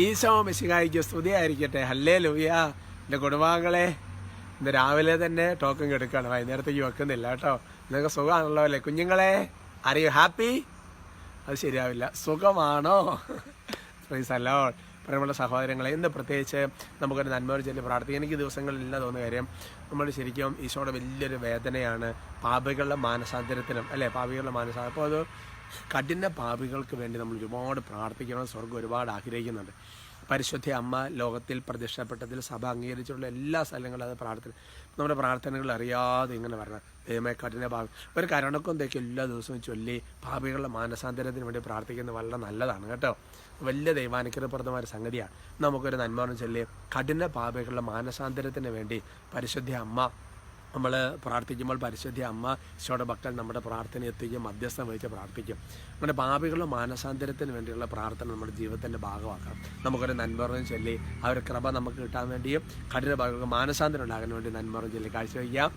ഈശോ മിശിഹായിക്ക് സ്തുതിയായിരിക്കട്ടെ. ഹല്ലേ ലൂയ എന്റെ കുടുംബാംഗങ്ങളെ ഇന്ന് രാവിലെ തന്നെ ടോക്കൺ എടുക്കുകയാണ് വൈകുന്നേരത്തേക്ക് വെക്കുന്നില്ല കേട്ടോ. നിങ്ങൾക്ക് സുഖമാണല്ലോ അല്ലേ കുഞ്ഞുങ്ങളെ ആർ യു ഹാപ്പി അത് ശരിയാവില്ല. സുഖമാണോ? പ്രൈസ് അല്ലോ പ്രിയമുള്ള സഹോദരങ്ങളെ ഇന്ന് പ്രത്യേകിച്ച് നമുക്കൊരു നന്മയോട് ചൊല്ലി പ്രാർത്ഥിക്കാം. എനിക്ക് ദിവസങ്ങളില്ല തോന്നുന്ന കാര്യം നമ്മൾ ശരിക്കും ഈശോയുടെ വലിയൊരു വേദനയാണ് പാപികളുടെ മാനസാന്തരത്തിനും അല്ലേ? പാപികളുടെ മാനസാന്തരം. അപ്പോൾ അത് കഠിന പാപികൾക്ക് വേണ്ടി നമ്മൾ ഒരുപാട് പ്രാർത്ഥിക്കണം സ്വർഗം ഒരുപാട് ആഗ്രഹിക്കുന്നുണ്ട്. പരിശുദ്ധ അമ്മ ലോകത്തിൽ പ്രതിഷ്ഠപ്പെട്ടതിൽ സഭ അംഗീകരിച്ചുള്ള എല്ലാ സ്ഥലങ്ങളും അത് പ്രാർത്ഥന നമ്മുടെ പ്രാർത്ഥനകൾ അറിയാതെ ഇങ്ങനെ വരണം. ദൈവമേ കഠിന ഭാവി ഒരു കരണക്കും തേക്ക് എല്ലാ ദിവസവും ചൊല്ലി പാപികളുടെ മാനസാന്തരത്തിന് വേണ്ടി പ്രാർത്ഥിക്കുന്നത് വളരെ നല്ലതാണ് കേട്ടോ. വലിയ ദൈവാനുഗ്രഹപ്രദമായ സംഗതിയാണ്. നമുക്കൊരു നന്മ ചൊല്ലി കഠിന പാപികളുടെ മാനസാന്തരത്തിന് വേണ്ടി പരിശുദ്ധ അമ്മ നമ്മൾ പ്രാർത്ഥിക്കുമ്പോൾ പരിശുദ്ധ അമ്മ ഈശോയുടെ ഭക്തൻ നമ്മുടെ പ്രാർത്ഥന എത്തിക്കും മധ്യസ്ഥം വഹിച്ച് പ്രാർത്ഥിക്കും. നമ്മുടെ പാപികളുടെ മാനസാന്തരത്തിന് വേണ്ടിയുള്ള പ്രാർത്ഥന നമ്മുടെ ജീവിതത്തിന്റെ ഭാഗമാക്കണം. നമുക്കൊരു നന്മറും ചൊല്ലി ആ ഒരു കൃപ നമുക്ക് കിട്ടാൻ വേണ്ടിയും കഠിന ഭാഗങ്ങൾക്ക് മാനസാന്തരം ഉണ്ടാകാൻ വേണ്ടി നന്മറും ചൊല്ലി കാഴ്ചവെക്കാം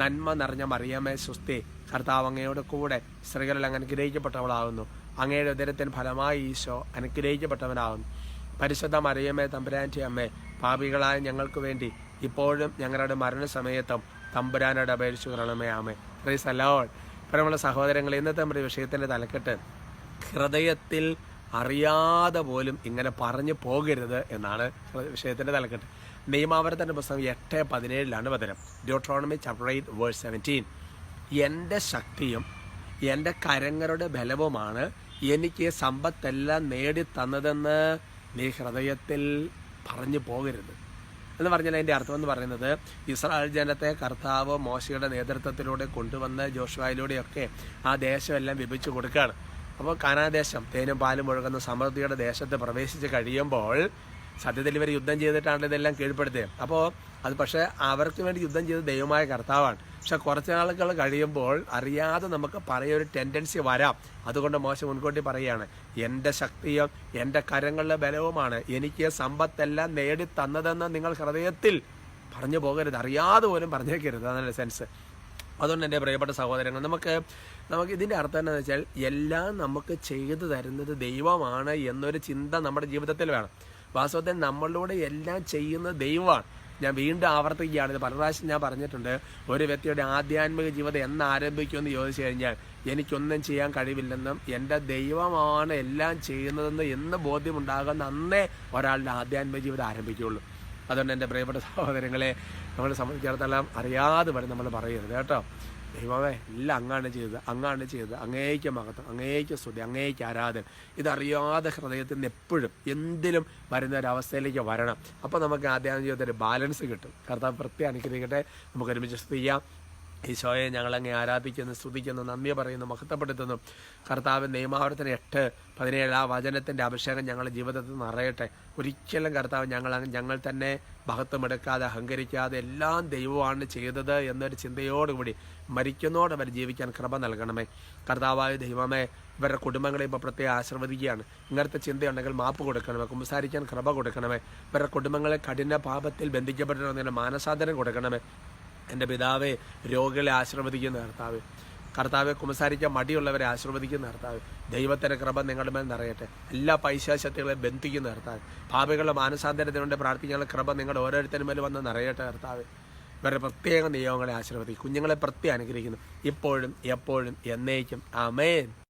നന്മ നിറഞ്ഞ മറിയമേ സുസ്തി കർത്താവ് അങ്ങയുടെ കൂടെ സ്ത്രീകളിൽ അങ്ങ് അനുഗ്രഹിക്കപ്പെട്ടവളാകുന്നു. അങ്ങയുടെ ഉദരത്തിന് ഫലമായി ഈശോ അനുഗ്രഹിക്കപ്പെട്ടവനാകുന്നു. പരിശുദ്ധ മറിയമ്മേ തമ്പുരാന്റെ അമ്മേ പാപികളായ ഞങ്ങൾക്ക് വേണ്ടി ഇപ്പോഴും ഞങ്ങളുടെ മരണസമയത്തും തമ്പുരാനോട് അപേക്ഷിച്ചു കൊള്ളണമേ ആമേ പ്രൈസ് അലോൾ പരമുള്ള സഹോദരങ്ങൾ ഇന്നത്തെ നമ്മുടെ വിഷയത്തിന്റെ തലക്കെട്ട് ഹൃദയത്തിൽ അറിയാതെ പോലും ഇങ്ങനെ പറഞ്ഞു പോകരുത് എന്നാണ് വിഷയത്തിന്റെ തലക്കെട്ട്. നിയമാവരത്തിന്റെ പുസ്തകം എട്ട് പതിനേഴിലാണ് വചനം Deuteronomy chapter eight verse seventeen എന്റെ ശക്തിയും എന്റെ കരങ്ങളുടെ ബലവുമാണ് എനിക്ക് സമ്പത്തെല്ലാം നേടിത്തന്നതെന്ന് നീ ഹൃദയത്തിൽ പറഞ്ഞു പോകരുത്. എന്ന് പറഞ്ഞാൽ അതിന്റെ അർത്ഥം എന്ന് പറയുന്നത് ഇസ്രായേൽ ജനത്തെ കർത്താവ് മോശയുടെ നേതൃത്വത്തിലൂടെ കൊണ്ടുവന്ന് ജോഷുവായിലൂടെയൊക്കെ ആ ദേശമെല്ലാം വിഭജിച്ചു കൊടുക്കുകയാണ്. അപ്പോൾ കാനാദേശം തേനും പാലും ഒഴുകുന്ന സമൃദ്ധിയുടെ ദേശത്ത് പ്രവേശിച്ച് കഴിയുമ്പോൾ സത്യത്തിൽ ഇവർ യുദ്ധം ചെയ്തിട്ടാണ് ഇതെല്ലാം കീഴ്പ്പെടുത്തിയത്. അപ്പോൾ അത് പക്ഷേ അവർക്ക് വേണ്ടി യുദ്ധം ചെയ്ത് ദൈവമായ കർത്താവാണ്. പക്ഷെ കുറച്ച് നാളുകൾ കഴിയുമ്പോൾ അറിയാതെ നമുക്ക് പറയ ഒരു ടെൻഡൻസി വരാം. അതുകൊണ്ട് മോശം മുൻകൂട്ടി പറയുകയാണ്. എന്റെ ശക്തിയും എന്റെ കരങ്ങളിലെ ബലവുമാണ് എനിക്ക് സമ്പത്തെല്ലാം നേടി തന്നതെന്ന് നിങ്ങൾ ഹൃദയത്തിൽ പറഞ്ഞു പോകരുത്. അറിയാതെ പോലും പറഞ്ഞേക്കരുത്. അതാണ് സെൻസ് അതുകൊണ്ട് എന്റെ പ്രിയപ്പെട്ട സഹോദരങ്ങൾ നമുക്ക് നമുക്ക് ഇതിന്റെ അർത്ഥം എന്താണെന്ന് വെച്ചാൽ എല്ലാം നമുക്ക് ചെയ്തു തരുന്നത് ദൈവമാണ് എന്നൊരു ചിന്ത നമ്മുടെ ജീവിതത്തിൽ വേണം. വാസ്തവത്തിൽ നമ്മളിലൂടെ എല്ലാം ചെയ്യുന്നത് ദൈവമാണ്. ഞാൻ വീണ്ടും ആവർത്തിക്കുകയാണ്. ഇത് പല പ്രാവശ്യം ഞാൻ പറഞ്ഞിട്ടുണ്ട്. ഒരു വ്യക്തിയുടെ ആധ്യാത്മിക ജീവിതം എന്ന് ആരംഭിക്കുമെന്ന് ചോദിച്ചു കഴിഞ്ഞാൽ എനിക്കൊന്നും ചെയ്യാൻ കഴിവില്ലെന്നും എന്റെ ദൈവമാണ് എല്ലാം ചെയ്യുന്നതെന്ന് എന്ന് ബോധ്യമുണ്ടാകുന്ന അന്നേ ഒരാളുടെ ആധ്യാത്മിക ജീവിതം ആരംഭിക്കുകയുള്ളൂ. അതുകൊണ്ട് എന്റെ പ്രിയപ്പെട്ട സഹോദരങ്ങളെ നമ്മളെ സംബന്ധിച്ചിടത്തോളം അറിയാതെ വരെ നമ്മൾ പറയരുത് കേട്ടോ. ദൈവമേ എല്ലാം അങ്ങാണ് ചെയ്തത് അങ്ങാണ് ചെയ്തത്. അങ്ങേക്ക് മഹത്വം അങ്ങേക്ക് സ്തുതി അങ്ങേക്ക് ആരാധന. ഇതറിയാതെ ഹൃദയത്തിൽ നിന്ന് എപ്പോഴും എന്തിലും വരുന്ന ഒരു അവസ്ഥയിലേക്ക് വരണം. അപ്പോൾ നമുക്ക് ആദ്യം ജീവിതത്തിൽ ബാലൻസ് കിട്ടും. കർത്താവ് പ്രത്യേകം അനുഗ്രഹിക്കട്ടെ. നമുക്ക് ഒരുമിച്ച് ചെയ്യാം. ഈശോയെ ഞങ്ങളങ്ങെ ആരാധിക്കുന്നു സ്തുതിക്കുന്നു നന്ദി പറയുന്നു മഹത്വപ്പെടുത്തുന്നു. കർത്താവ് നിയമാവർത്തന എട്ട് പതിനേഴ് ആ വചനത്തിന്റെ അഭിഷേകം ഞങ്ങളുടെ ജീവിതത്തിൽ നിറയട്ടെ. ഒരിക്കലും കർത്താവ് ഞങ്ങൾ ഞങ്ങൾ തന്നെ മഹത്വമെടുക്കാതെ അഹങ്കരിക്കാതെ എല്ലാം ദൈവമാണ് ചെയ്തത് എന്നൊരു ചിന്തയോടുകൂടി മരിക്കുന്നതോടെ അവർ ജീവിക്കാൻ കൃപ നൽകണമേ. കർത്താവായ ദൈവമേ ഇവരുടെ കുടുംബങ്ങളെ ഇപ്പോൾ പ്രത്യേകം ആശീർവദിക്കുകയാണ്. ഇങ്ങനത്തെ ചിന്തയുണ്ടെങ്കിൽ മാപ്പ് കൊടുക്കണമേ കുമ്പസാരിക്കാൻ കൃപ കൊടുക്കണമേ. ഇവരുടെ കുടുംബങ്ങളെ കഠിന പാപത്തിൽ ബന്ധിക്കപ്പെട്ടിരുന്നതിന് മാനസാന്തരം കൊടുക്കണമേ. എന്റെ പിതാവേ രോഗികളെ ആശീർവദിക്കുന്ന കർത്താവ് കർത്താവെ കുമ്പസാരിക്കാൻ മടിയുള്ളവരെ ആശീർവദിക്കുന്ന കർത്താവ്. ദൈവത്തിന്റെ കൃപ നിങ്ങളുടെ മേൽ നിറയട്ടെ. എല്ലാ പൈശാശക്തികളെ ബന്ധിക്കുന്ന കർത്താവ്. പാപികളുടെ മാനസാന്തരത്തിനുണ്ട് പ്രാർത്ഥിക്കാനുള്ള കൃപ നിങ്ങളുടെ ഓരോരുത്തരും മേൽ വന്ന് നിറയട്ടെ കർത്താവ്. ഇവരുടെ പ്രത്യേക നിയമങ്ങളെ ആശീർവദിക്കും. കുഞ്ഞുങ്ങളെ പ്രത്യേകം അനുഗ്രഹിക്കുന്നു. ഇപ്പോഴും എപ്പോഴും എന്നേക്കും. അമേൻ